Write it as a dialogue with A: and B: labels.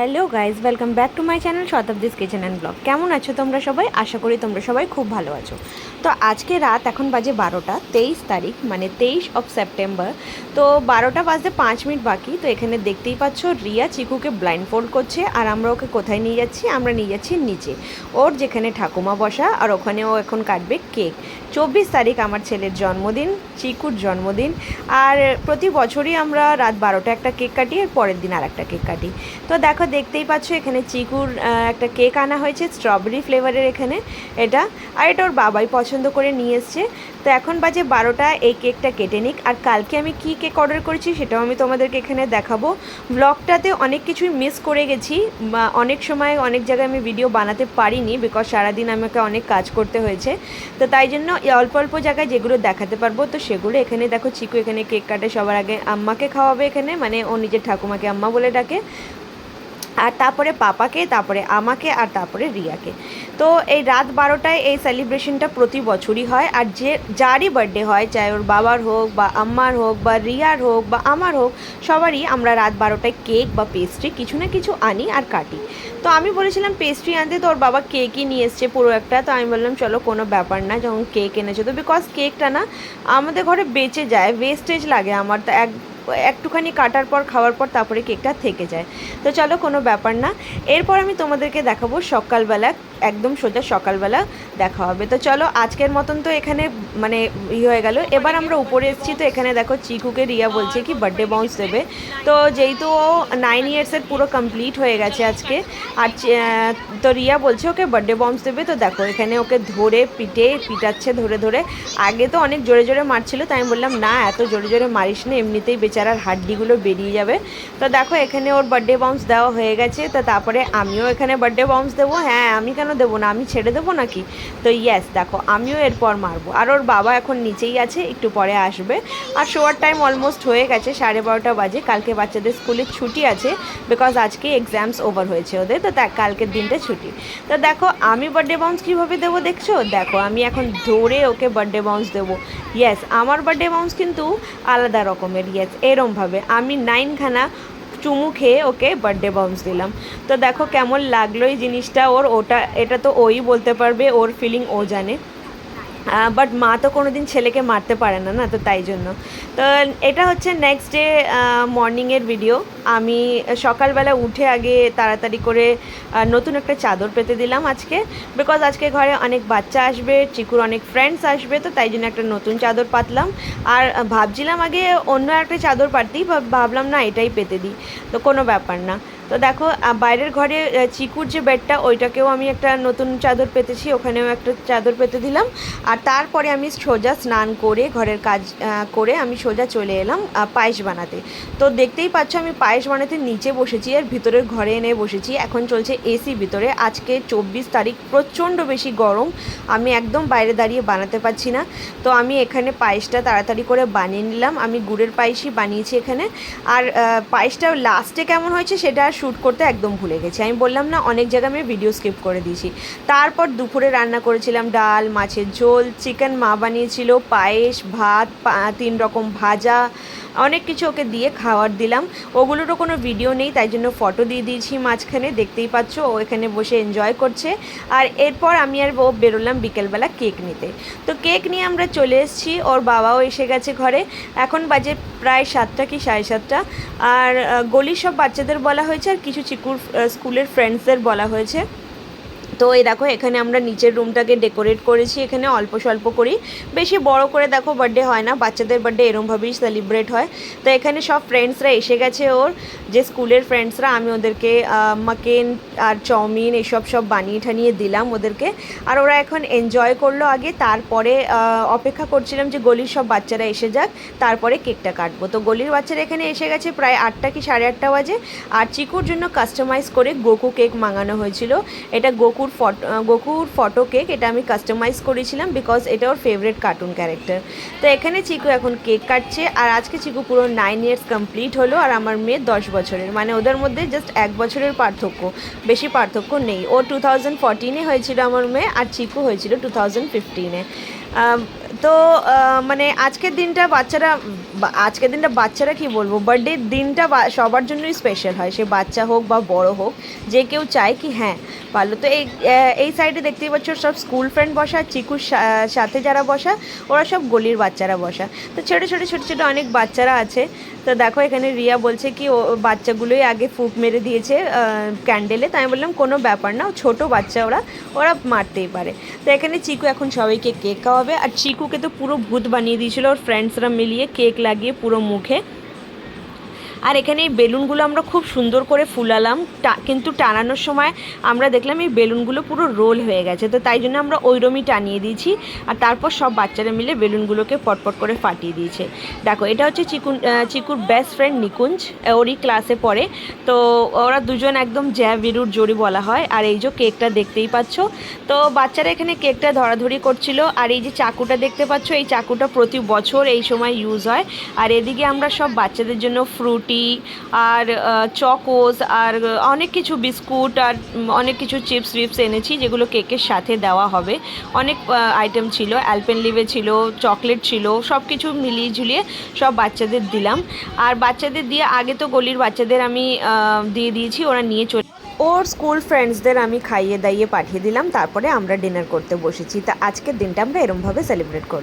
A: Hello guys welcome back to my channel Shatabdi's kitchen and blog কেমন আছো তোমরা সবাই? আশা করি তোমরা সবাই খুব ভালো আছো। তো আজকে রাত এখন বাজে বারোটা, তেইশ তারিখ মানে তেইশ অফ সেপ্টেম্বর তো বারোটা বাজতে পাঁচ মিনিট বাকি, তো এখানে দেখতেই পাচ্ছ রিয়া চিকুকে ব্লাইন্ড ফোল্ড করছে, আর আমরা ওকে কোথায় নিয়ে যাচ্ছি? আমরা নিয়ে যাচ্ছি নিচে। ওর যেখানে ঠাকুমা বসা, আর ওখানে ও এখন কাটবে কেক। চব্বিশ তারিখ আমার ছেলের জন্মদিন, চিকুর জন্মদিন, আর প্রতি বছরই আমরা রাত বারোটা একটা কেক কাটি, আর পরের দিন আর একটা কেক কাটি। তো দেখো দেখতেই পাচ্ছ, এখানে চিকুর একটা কেক আনা হয়েছে স্ট্রবেরি ফ্লেভারের এখানে এটা। আর এটা ওর বাবাই পছন্দ করে নিয়ে এসছে। তো এখন বাজে বারোটা, এই কেকটা কেটে নিক। আর কালকে আমি কি কেক অর্ডার করেছি সেটাও আমি তোমাদেরকে এখানে দেখাবো। ব্লগটাতে অনেক কিছুই মিস করে গেছি। অনেক সময় অনেক জায়গায় আমি ভিডিও বানাতে পারিনি বিকজ সারাদিন আমাকে অনেক কাজ করতে হয়েছে। তো তাই জন্য অল্প অল্প জায়গায় যেগুলো দেখাতে পারব, তো সেগুলো এখানে দেখো, চিকু এখানে কেক কাটে, সবার আগে আম্মাকে খাওয়াবে এখানে। মানে ও নিজের ঠাকুমাকে আম্মা বলে ডাকে। আর তারপরে পাপাকে, তারপরে আমাকে আর তারপরে রিয়াকে। তো এই রাত বারোটায় এই সেলিব্রেশনটা প্রতি বছরই হয়। আর যে, যারই বার্থডে হয়, চাই ওর বাবার হোক বা আম্মার হোক বা রিয়ার হোক বা আমার হোক, সবারই আমরা রাত বারোটায় কেক বা পেস্ট্রি কিছু না কিছু আনি আর কাটি। তো আমি বলেছিলাম পেস্ট্রি আনতে, তো ওর বাবা কেকই নিয়ে এসছে পুরো একটা। তো আমি বললাম, চলো, কোনো ব্যাপার না, যখন কেক এনেছে। তো বিকজ কেকটা না আমাদের ঘরে বেঁচে যায় ওয়েস্টেজ লাগে আমার। তো এক একটুখানি কাটার পর, খাওয়ার পর তারপরে কেকটা থেকে যায়। তো চলো কোনো ব্যাপার না। এরপর আমি তোমাদেরকে দেখাবো সকালবেলা, একদম সোজা সকালবেলা দেখা হবে। তো চলো আজকের মতন তো এখানে মানে ই হয়ে গেল। এবার আমরা উপরে এসেছি তো এখানে দেখো চিকুকে রিয়া বলছে কি বার্থডে বাউন্স দেবে। তো যেহেতু ও নাইন ইয়ার্সের পুরো কমপ্লিট হয়ে গেছে আজকে, আর তো রিয়া বলছে ওকে বার্থডে বাউন্স দেবে। তো দেখো এখানে ওকে ধরে পিটে, পিটাচ্ছে ধরে ধরে। আগে তো অনেক জোরে জোরে মারছিল, তাই আমি বললাম, না, এত জোরে জোরে মারিস না, এমনিতেই বেচারার হাড্ডিগুলো বেরিয়ে যাবে। তো দেখো, এখানে ওর বার্থডে বাউন্স দেওয়া হয়ে গেছে। তো তারপরে আমিও এখানে বার্থডে বাউন্স দেবো। হ্যাঁ আমি কেন দেবো না? আমি ছেড়ে দেবো নাকি? তো ইয়েস দেখো, আমিও এরপর মারবো। আর ওর বাবা এখন নিচেই আছে, একটু পরে আসবে। আর শোয়ার টাইম অলমোস্ট হয়ে গেছে, সাড়ে বারোটা বাজে। কালকে বাচ্চাদের স্কুলে ছুটি আছে বিকজ আজকে এক্সামস ওভার হয়েছে ওদের। তো তা কালকের দিনটা ছুটি। তো দেখো, আমি বার্থডে বাউন্স কীভাবে দেবো দেখছ? দেখো, আমি এখন ধরে ওকে বার্থডে বাউন্স দেবো। ইয়েস আমার বার্থডে বাউন্স কিন্তু আলাদা রকমের। ইয়েস এরমভাবে। আমি নাইনখানা চুমু খেয়ে ওকে বার্থডে বাউন্স দিলাম। তো দেখো কেমন লাগল এই জিনিসটা, ওর ওটা, এটা তো ওই বলতে পারবে, ওর ফিলিং ও জানে। বাট মা তো কোনো দিন ছেলেকে মারতে পারে না না, তো তাই জন্য। তো এটা হচ্ছে নেক্সট ডে মর্নিংয়ের ভিডিও আমি সকালবেলা উঠে আগে তাড়াতাড়ি করে নতুন একটা চাদর পেতে দিলাম আজকে। বিকজ আজকে ঘরে অনেক বাচ্চা আসবে, চিকুর অনেক ফ্রেন্ডস আসবে, তো তাই জন্য একটা নতুন চাদর পাতলাম। আর ভাবছিলাম আগে অন্য একটা চাদর পাততেই ভাব- ভাবলাম না এটাই পেতে দিই। তো কোনো ব্যাপার না। তো দেখো বাইরের ঘরে চিকুর যে বেডটা, ওইটাকেও আমি একটা নতুন চাদর পেতেছি, ওখানেও একটা চাদর পেতে দিলাম। আর তারপরে আমি সোজা স্নান করে, ঘরের কাজ করে আমি সোজা চলে এলাম পায়েস বানাতে। তো দেখতেই পাচ্ছ, আমি পায়েস বানাতে নিচে বসেছি আর ভিতরের ঘরে এনে বসেছি। এখন চলছে এসি ভিতরে। আজকে চব্বিশ তারিখ, প্রচণ্ড বেশি গরম। আমি একদম বাইরে দাঁড়িয়ে বানাতে পারছি না। তো আমি এখানে পায়েসটা তাড়াতাড়ি করে বানিয়ে নিলাম। আমি গুড়ের পায়েসই বানিয়েছি এখানে। আর পায়েসটা লাস্টে কেমন হয়েছে সেটা শ্যুট করতে একদম ভুলে গেছি। আমি বললাম, না, অনেক জায়গায় আমি ভিডিও স্কিপ করে দিয়েছি। তারপর দুপুরে রান্না করেছিলাম ডাল, মাছের ঝোল চিকেন মা বানিয়েছিল, পায়েস, ভাত তিন রকম ভাজা অনেক কিছু ওকে দিয়ে খাওয়ার দিলাম। ওগুলোরও কোনো ভিডিও নেই, তাই জন্য ফটো দিয়ে দিয়েছি মাঝখানে, দেখতেই পাচ্ছ, ও এখানে বসে এনজয় করছে। আর এরপর আমি আর ও বেরোলাম বিকেলবেলা কেক নিতে। তো কেক নিয়ে আমরা চলে এসেছি, ওর বাবাও এসে গেছে ঘরে। এখন বাজে প্রায় সাতটা কি সাড়ে সাতটা। আর গলির সব বাচ্চাদের বলা হয়েছে, আর কিছু চিকুর স্কুলের ফ্রেন্ডসদের বলা হয়েছে। তো এই দেখো, এখানে আমরা নিচের রুমটাকে ডেকোরেট করেছি, এখানে অল্প স্বল্প করি। বেশি বড় করে দেখো বার্থডে হয় না, বাচ্চাদের বার্থডে এরমভাবেই সেলিব্রেট হয়। তো এখানে সব ফ্রেন্ডসরা এসে গেছে ওর, যে স্কুলের ফ্রেন্ডসরা আমি ওদেরকে মাকেন আর চাউমিন এসব সব বানিয়ে ঠানিয়ে দিলাম ওদেরকে। আর ওরা এখন এনজয় করল আগে, তারপরে অপেক্ষা করছিলাম যে গলির সব বাচ্চারা এসে যাক, তারপরে কেকটা কাটবো। তো গলির বাচ্চারা এখানে এসে গেছে প্রায় আটটা কি সাড়ে আটটা বাজে। আর চিকুর জন্য কাস্টমাইজ করে গোকু কেক মাঙানো হয়েছিল। এটা গোকুর ফটো গোকুর ফটো কেক এটা আমি কাস্টমাইজ করেছিলাম বিকজ এটা ওর ফেভারিট কার্টুন ক্যারেক্টার তো এখানে চিকু এখন কেক কাটছে আর আজকে চিকু পুরো নাইন ইয়ার্স কমপ্লিট হলো আর আমার মেয়ে দশ বছরের। মানে ওদের মধ্যে জাস্ট এক বছরের পার্থক্য, বেশি পার্থক্য নেই। ও টু থাউজেন্ড ফোরটিনে হয়েছিল আমার মেয়ে আর চিকু হয়েছিল টু থাউজেন্ড ফিফটিনে তো মানে আজকের দিনটা বাচ্চারা আজকের দিনটা বাচ্চারা কি বলব? বার্থডের দিনটা সবার জন্যই স্পেশাল হয়। সে বাচ্চা হোক বা বড় হোক, যে কেউ চায় কি হ্যাঁ ভালো। তো এই এই সাইডে দেখতেই পাচ্ছ, সব স্কুল ফ্রেন্ড বসা, চিকুর সাথে যারা বসা, ওরা সব গলির বাচ্চারা বসা। তো ছোটো ছোটো ছোটো ছোটো অনেক বাচ্চারা আছে। তো দেখো, এখানে রিয়া বলছে কি, ও বাচ্চাগুলোই আগে ফুক মেরে দিয়েছে ক্যান্ডেলে তাই আমি বললাম, কোনো ব্যাপার না ছোট বাচ্চা, ওরা ওরা মারতেই পারে। তো এখানে চিকু এখন সবাইকে কেক খাওয়াবে। আর চিকুকে তো পুরো ভূত বানিয়ে দিয়েছিলো, ওর ফ্রেন্ডসরা মিলিয়ে কেক লাগিয়ে পুরো মুখে। আর এখানে এই বেলুনগুলো আমরা খুব সুন্দর করে ফুলালাম। কিন্তু টানানোর সময় আমরা দেখলাম এই বেলুনগুলো পুরো রোল হয়ে গেছে। তো তাই জন্য আমরা ওইরমই টানিয়ে দিয়েছি। আর তারপর সব বাচ্চারা মিলে বেলুনগুলোকে পটপট করে ফাটিয়ে দিয়েছে। দেখো, এটা হচ্ছে চিকুন চিকুর বেস্ট ফ্রেন্ড নিকুঞ্জ। ওরই ক্লাসে পড়ে। তো ওরা দুজন একদম জ্যা বিরুর জড়ি বলা হয়। আর এই যে কেকটা দেখতেই পাচ্ছ। তো বাচ্চারা এখানে কেকটা ধরাধরি করছিল। আর এই যে চাকুটা দেখতে পাচ্ছ, এই চাকুটা প্রতি বছর এই সময় ইউজ হয়। আর এদিকে আমরা সব বাচ্চাদের জন্য ফ্রুটি আর চকোস আর অনেক কিছু বিস্কুট আর অনেক কিছু চিপস উইপস এনেছি যেগুলো কেকের সাথে দেওয়া হবে। অনেক আইটেম ছিল অ্যালপেনলিভে ছিল, চকলেট ছিল সব কিছু মিলিয়ে ঝুলিয়ে সব বাচ্চাদের দিলাম। আর বাচ্চাদের দিয়ে আগে তো গলির বাচ্চাদের আমি দিয়ে দিয়েছি, ওরা নিয়ে চলে ওর স্কুল ফ্রেন্ডসদের আমি খাইয়ে দাইয়ে পাঠিয়ে দিলাম, তারপরে আমরা ডিনার করতে বসেছি। তা আজকের দিনটা আমরা এরমভাবে সেলিব্রেট করি